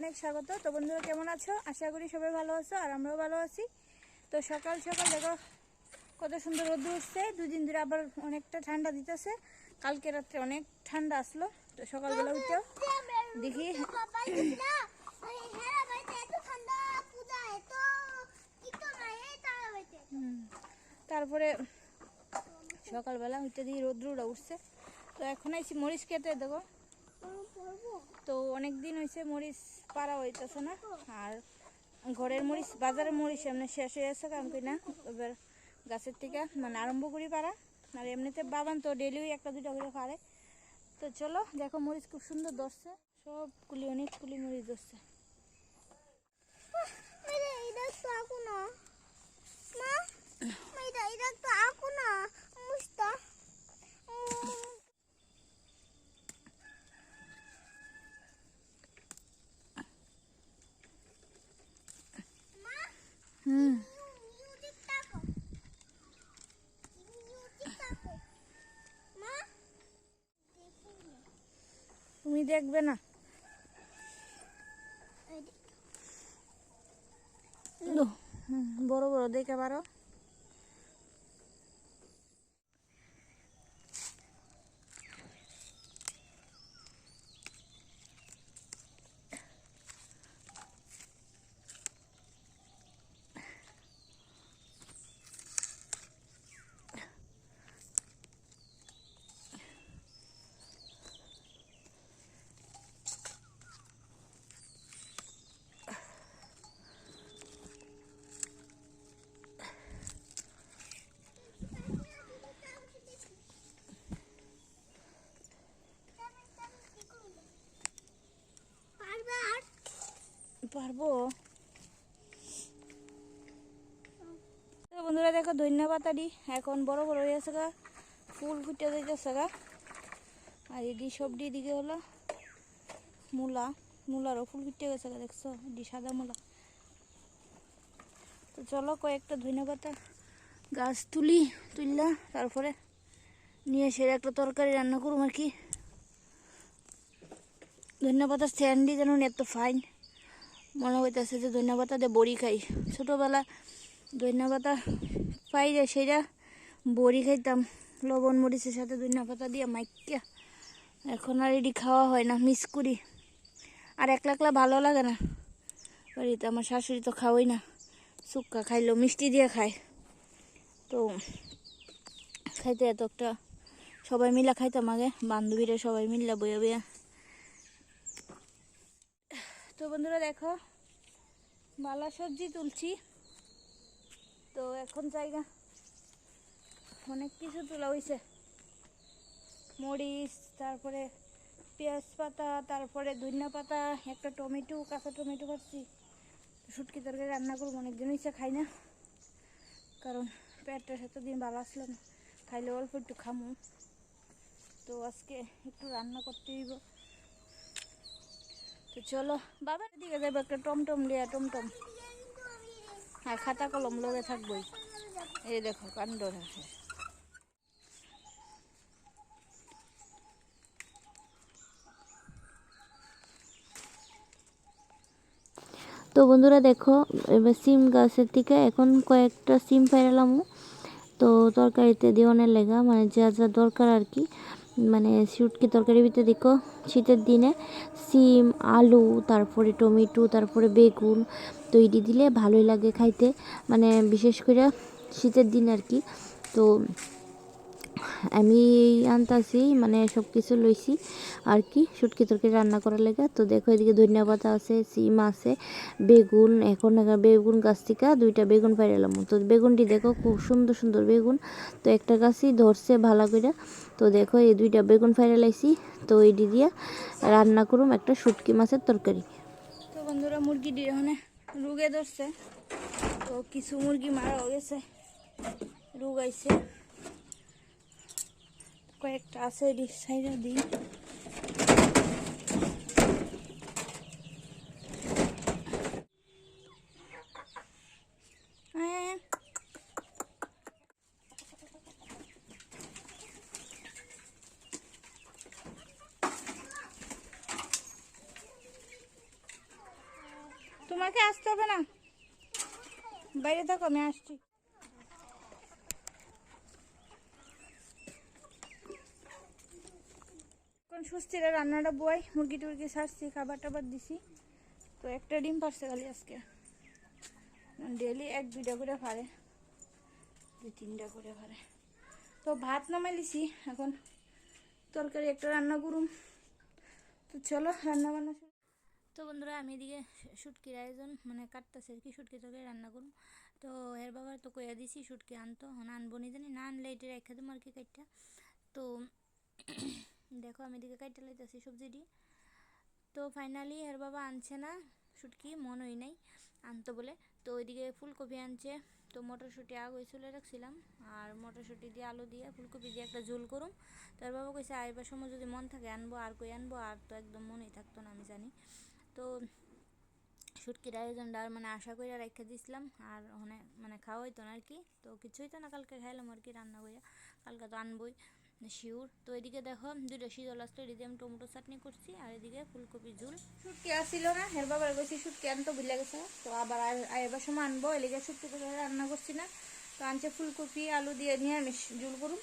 অনেক স্বাগত। তো বন্ধুরা, কেমন আছো? আশা করি সবাই ভালো আছো আর আমরাও ভালো আছি। তো সকাল সকাল দেখো, কত সুন্দর রোদ উঠছে। দুদিন ধরে আবার অনেকটা ঠান্ডা দিতেছে। কালকে রাত্রে অনেক ঠান্ডা আসলো। তো সকালবেলা উঠেও দেখি। তারপরে সকালবেলা উঠতে দেখি রোদ্রুটা উঠছে। তো এখন আইছি মরিচ কেটে দেবো তো অনেক দিন হয়েছে মরিচ পাড়া হইতেছে না, আর ঘরের মরিচ, বাজারের মরিচ এমনি শেষ হয়ে গেছে কারণ কি না এবার গাছের থেকে মানে আরম্ভ করি পারা আর এমনিতে বাবান তো ডেলি একটা দুটা করে পারে তো চলো, দেখো মরিচ খুব সুন্দর ধরছে, সবগুলি অনেকগুলি মরিচ ধরছে। হুম তুমি দেখবে না। বড় বড় দেখে পারো। পারব। বন্ধুরা দেখো ধন্যবাদ আদি এখন বড় বড় হয়ে গা। ফুল ফুটে যাইতেছে গা। আর এদি সবজি দিকে হলো মূলা। মূলারও ফুল ফুটে গেছে গা, দেখছ? এদি সাদা মূলা। তো চলো কয়েকটা ধন্যবাদ গাছ তুলি, তুললা, তারপরে নিয়ে এসে একটা তরকারি রান্না করুম আর কি। ধন্যবাদ স্ট্যান্ডি যেন এত ফাইন মনে হইতেছে যে ধন্যবাদ দিয়ে বড়ি খাই। ছোটোবেলা ধন্যবাদ পাই যায় সেটা বড়ি খাইতাম। লবণ মরিচের সাথে ধন্যপাতা দিয়ে মাইকিয়া এখন আর এটি খাওয়া হয় না, মিস করি। আর একলা একলা ভালো লাগে না। বাড়িতে আমার শাশুড়ি তো খাওয়াই না। শুক্কা খাইলো মিষ্টি দিয়ে খায়। তো খাইতে এত একটা সবাই মিলে খাইতাম আগে, বান্ধবীরা সবাই মিলে বইয়া বইয়া। তো বন্ধুরা দেখো বালা সবজি তুলছি। তো এখন জায়গা, অনেক কিছু তোলা হয়েছে মরিচ, তারপরে পেঁয়াজ পাতা, তারপরে ধনিয়া পাতা, একটা টমেটো, কাঁচা টমেটো পাচ্ছি শুটকি তরকারি রান্না করব, অনেকদিন হয়েছে খাই না। কারণ পেটটা সেতদিন ভালো আসলো না, খাইলে অল্প একটু খামু। তো আজকে একটু রান্না করতে দিব চলো, বাবার দিকে যাব একটা টমটম লিয়া টমটম। হ্যাঁ খাতা কলম লগে থাকবোই। এই দেখো, কাণ্ড দেখো তো বন্ধুরা দেখো, এবার সিম গাছের থেকে এখন কয়েকটা সিম ফেরালাম তো তরকারিতে দেওয়ানের লেগা মানে যা যা দরকার আর কি। মানে শুটকি তরকারির ভিতরে দেখো, শীতের দিনে সিম, আলু, তারপরে টমেটো, তারপরে বেগুন তৈরি দিলে ভালোই লাগে খাইতে। মানে বিশেষ করে শীতের দিন আর কি। তো আমি আনতাছি মানে সব কিছু লইছি। আর কি, শুটকি তরকারি রান্না করার লেগে। তো দেখো, এদিকে ধনিয়া পাতা আছে, সিম আছে, বেগুন, এখন এখানে বেগুন গাছ থেকে দুইটা বেগুন পাইলাম তো বেগুনটি দেখো, খুব সুন্দর সুন্দর বেগুন। তো একটা গাছই ধরছে ভালো করে তো দেখো, এই দুইটা বেগুন ফাইরালাইছি তো এইটি দিয়া রান্না করুম একটা শুটকি মাছের তরকারি। তো বন্ধুরা, মুরগি দিয়ে ওখানে রোগে ধরছে। তো কিছু মুরগি মারা গেছে রোগ আইছে কয়েকটা আছে এটি সাইডে দিই আয়। তোমাকে আসতে হবে না? বাইরে থাকো আমি আসছি। এখন সুস্থিরে রান্নাটা বই মুরগি টুরগি ছাড়ছি খাবার টাবার দিছি। তো একটা ডিম পারছে খালি আজকে। ডেলি এক দুইটা করে ফারে দুই তিনটা করে ফারে তো ভাত নামাই লিছি, এখন তরকারি একটা রান্না করুম। তো চলো রান্না বান্না তো বন্ধুরা, আমি এদিকে শুটকির আয়োজন মানে কাটতেছে আর কি শুটকি তরকারি রান্না করুম। তো এর বাবার তো কইয়া দিছি শুটকি আনতো। আনব নি জানি, না আনলে এটা রেখে দেবো আর কি কাটটা তো দেখো আমি এদিকে কাটতে লাইতেছি সবজিটি। তো ফাইনালি এর বাবা আনছে না, শুটকি মন হই নাই আনতো বলে। তো ওইদিকে ফুলকপি আনছে, তো মটরশুঁটি আগ চলে রাখছিলাম। আর মটরশুঁটি দিয়ে আলু দিয়ে ফুলকপি দিয়ে একটা ঝোল করুম। তো এর বাবা কইছে আইবার সময় যদি মন থাকে আনব, আর কই আনব, আর তো একদম মনেই থাকতো না, আমি জানি। তো শুটকির আয়োজনটা আর মানে আশা করে রেখে দিছিলাম, আর ওখানে মানে খাওয়া হইতো না আর কি তো কিছুই তো না, কালকে খাইলাম আর কি রান্না করে কালকে তো আনবই। শিউর। তো এদিকে দেখো দুটো শীতল আসলো, এদিকে আমি টমেটো চাটনি করছি, আর এদিকে ফুলকপি ঝুল। শুটকি আসছিল না, হের বাবার গেছি শুটকি আনতো বুঝলে গেছে। তো আবার এবার সময় আনব এদিকে শুটকি তো রান্না করছি না। তো আনছে ফুলকপি, আলু দিয়ে নিয়ে আমি ঝুল করুন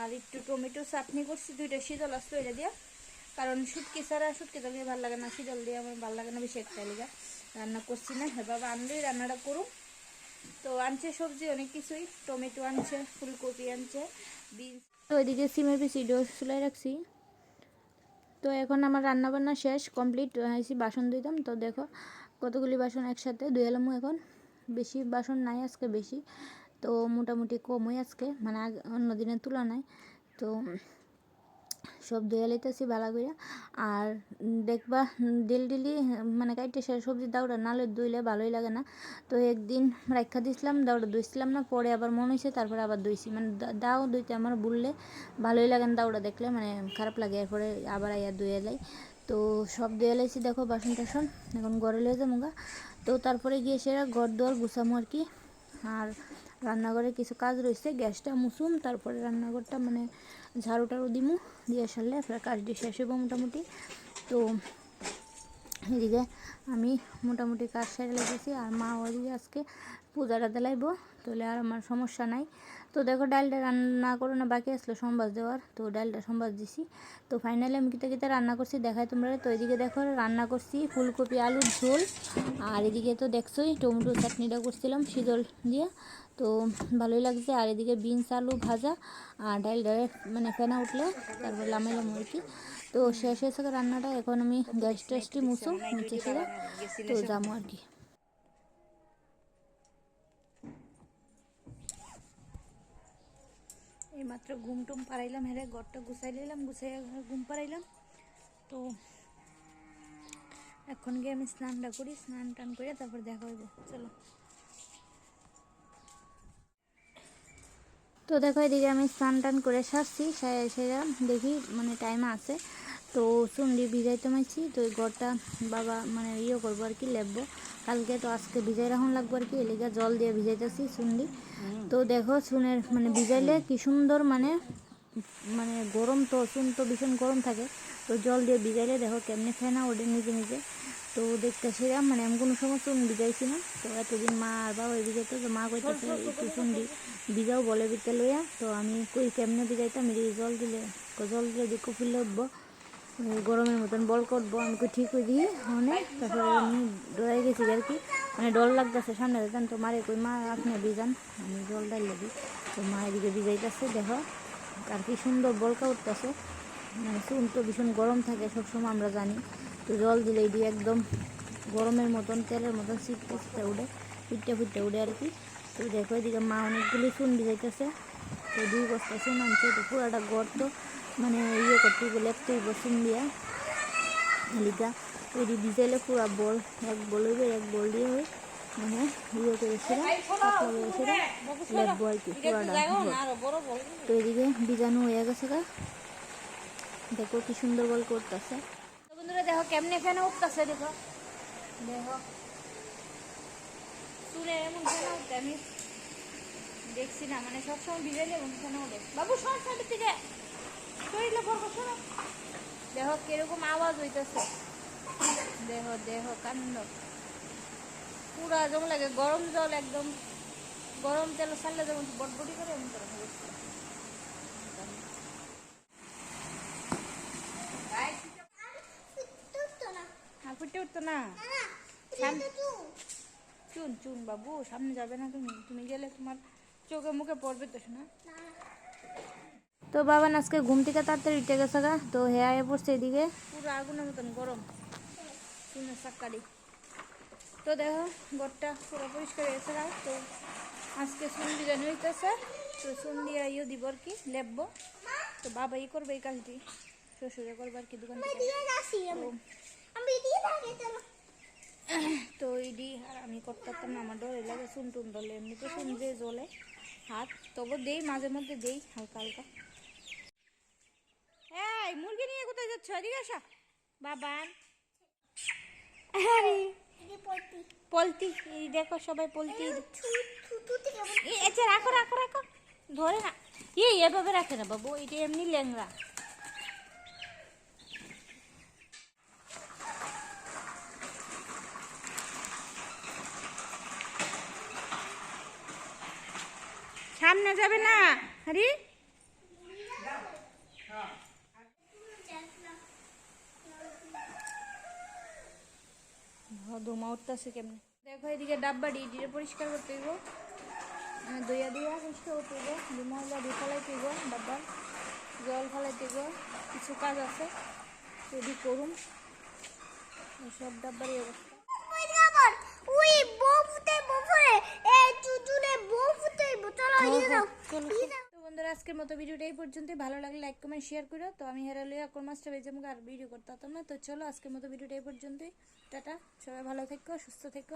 আর একটু টমেটো চাটনি করছি, দুইটা শীতল আসলো এটা দিয়ে। কারণ শুটকি ছাড়া শুটকি তরকারি ভালো লাগে না, শীতল দিয়ে আমার ভালো লাগে না বেশি একটা লিগা রান্না করছি না, হের বাবা আনলেই রান্নাটা করুম। তো আনছে সবজি অনেক কিছুই, টমেটো আনছে, ফুলকপি আনছে, বিনস তো এদিকে সিমের পিসি ইডো চুলাই রাখছি। তো এখন আমার রান্নাবান্না শেষ কমপ্লিট হয়েছি বাসন ধুইতাম, তো দেখো কতগুলি বাসন একসাথে ধুয়েলাম এখন। বেশি বাসন নাই আজকে, বেশি। তো মোটামুটি কমই আজকে মানে আগ- অন্য দিনের তুলনায়। তো সব ধুয়ে লইতেছি ভালো করে আর দেখবা ডেল ডেলি মানে কাইটে সে সবজি দাউড়া নালে ধুইলে ভালোই লাগে না। তো একদিন রাখা দিছিলাম দাউড়া ধুইছিলাম না, পরে আবার মনে হয়েছে তারপরে আবার ধুইছি। মানে দাও ধুইতে আমার বললে ভালোই লাগে না দাউড়া দেখলে মানে খারাপ লাগে, এরপরে আবার আইয়া ধুয়ে লাই। তো সব ধুয়ে লাইছি, দেখো বাসন টাসন, এখন ঘরে লয়ে যাব গা। তো তারপরে গিয়ে সেরা ঘর দোয়ার গুছামো আর কি। আর রান্নাঘরে কিছু কাজ রয়েছে গ্যাসটা মুসুম তারপরে রান্নাঘরটা মানে ঝাড়ু টাড়ু দিমু, দিয়ে সারলে আপনার কাজটি শেষ হব মোটামুটি। তো এদিকে আমি মোটামুটি কাজ সেরে লেগেছি, আর মা ওদিকে আজকে পূজাটা দিলাইব তাহলে আর আমার সমস্যা নাই। তো দেখো ডালটা রান্না করো না, বাকি আসলো সম্বাস দেওয়ার। তো ডালটা সম্বাস দিছি। তো ফাইনালি আমি কিতা কিতা রান্না করছি দেখাই তোমরা তো এদিকে দেখো রান্না করছি ফুলকপি, আলুর ঝোল। আর এদিকে তো দেখছোই টমেটো চাটনিটা করছিলাম শীতল দিয়ে। তো ভালোই লাগছে। আর এদিকে বিনস, আলু ভাজা আর ডালটা মানে ফেনা উঠলে, তারপর লামাইলাম আর কি। তো শেষ হয়েছে রান্নাটা। এখন আমি গ্যাস ট্যাসটি মুছো মুছে সেরে তো যাব আর কি। এইমাত্র ঘুম টুম পাড়াইলাম হেরে ঘরটা গুছাই নিলাম গুছাই ঘুম পাড়াইলাম। তো এখন গিয়ে আমি স্নানটা করি, স্নান টান করে তারপর দেখা হইব। চলো। তো দেখো এদিকে আমি স্নান টান করে সারছি সেরা দেখি মানে টাইম আছে। তো চুন্ডি ভিজাইতে মাইছি তো এই ঘরটা বাবা মানে ইয়ে করব আর কি লেপবো। কালকে তো আজকে ভিজাই রাখুন লাগবো আর কি এলিগা জল দিয়ে ভিজাইতেছি চুন্ডি তো দেখো চুনের মানে ভিজাইলে কি সুন্দর মানে মানে গরম তো চুন তো ভীষণ গরম থাকে। তো জল দিয়ে ভিজাইলে দেখো কেমনি ফেনা ওঠে নিজে নিজে। তো দেখতে সেরাম মানে আমি কোনো সময় চুন ভিজাইছি না। তো এতদিন মা আর বাবা ভিজাইতো তো মা কইতেছে একটু চুন দি ভিজাও বলে বিতে লইয়া। তো আমি কই কেমনে ভিজাইতাম জল দিলে জল দিলে দেখো ফুললে উঠবো। গরমের মতন বল করব, আমি ঠিক হয়ে দিই মানে তারপরে আমি ডরাই গেছি আর কি। মানে ডল লাগতেছে সামনে যেতাম তো মারে কই, মা, আপনি ভিজান আমি জল ডাইলে দিই তো মা এদিকে ভিজাইতেছে, দেখো, আর কি সুন্দর বলকা উঠতেছে। মানে চুন তো ভীষণ গরম থাকে, সবসময় আমরা জানি। তো জল দিলে এটি একদম গরমের মতন, তেলের মতন শীতটা শীতটা উঠে ফুটতে ফুটতে উঠে আর কি। তো দেখো এদিকে মা অনেকগুলি চুন ভিজাইতেছে। তো দুই বস্তা চুন আনছে, তো পুরাটা গড় তো মানে ইয়ে করতে হইব লেপতে হইব দিয়া। এটি ভিজাইলে পুরা বল এক বল হইবে এক বল দিয়ে হই মানে ইয়ে করে সেরা পাতলা করে সেরা লেপবো আর কি পুরাটা তো এদিকে বীজাণু হয়ে গেছে গা। দেখো কি সুন্দর বল করতেছে। বন্ধুরা দেখো কেমনে ফেনা উঠতেছে দেখো। দেখো। চুলে এমন ফেনা উঠতে আমি দেখছি না মানে সবসময় ভিজাইলে এমন ফেনা উঠে। বাবু সর সাইডের থেকে দেখো কীরকম আওয়াজ হইতেছে। দেহ দেহ কান্দ পুরো যেমন লাগে গরম জল একদম। গরম তেল যেমন বটবটি করে, এমন করে ফুটে উঠতো না। চুন চুন বাবু, সামনে যাবে না তুমি। তুমি গেলে তোমার চোখে মুখে পড়বে তো, শোনা। তো বাবা আজকে ঘুম থেকে তাড়াতাড়ি উঠে গেছে গা। তো হেয়া পড়ছে এদিকে। পুরো আগুনের মতন গরম। চুনের সাক্কারি তো দেখো ঘরটা পুরো পরিষ্কার হয়েছে গা। তো আজকে চুন ডিজাইন হইতেছে তো দিয়ে ইয়ে দিব আর কি লেপবো। তো বাবা ই করবে এই কাজটি। শ্বশুরে করবে আর কি দোকান তো তো ইডি আর আমি করতে পারতাম না আমার ডরে লাগে চুন টুন ডলে। এমনিতে চুন যে জ্বলে হাত। তবু দেই মাঝে মধ্যে দেই হালকা হালকা। এই মুরগি নিয়ে কোথায় যাচ্ছ? এদিকে আসা। বাবান পলতি এই দেখো সবাই পলতি আচ্ছা রাখো রাখো রাখো। ধরে না। এই এভাবে রাখে না বাবু এটা এমনি ল্যাংরা সামনে যাবে না হরি ধোমা উঠতেছে কেমনে? দেখো এদিকে ডাব্বা ডিডিরে পরিষ্কার করতে হইব দইয়া দিয়া পরিষ্কার করতে হইব ময়লা দিয়ে ফেলাইতে হইব ডাব্বা জল ফেলাইতে হইব কিছু কাজ আছে যদি এই সব ডাব্বারই অবস্থা। তো বন্ধুরা, আজকের মতো ভিডিওটা এই পর্যন্ত ভালো লাগলে লাইক কমেন্ট শেয়ার করো তো আমি হেরা লইয়া কোন মাছটা বেজে মুখে আর ভিডিও করতে করতাম না। তো চলো, আজকের মতো ভিডিওটা এই পর্যন্তই। টাটা, সবাই ভালো থেকো, সুস্থ থেকো।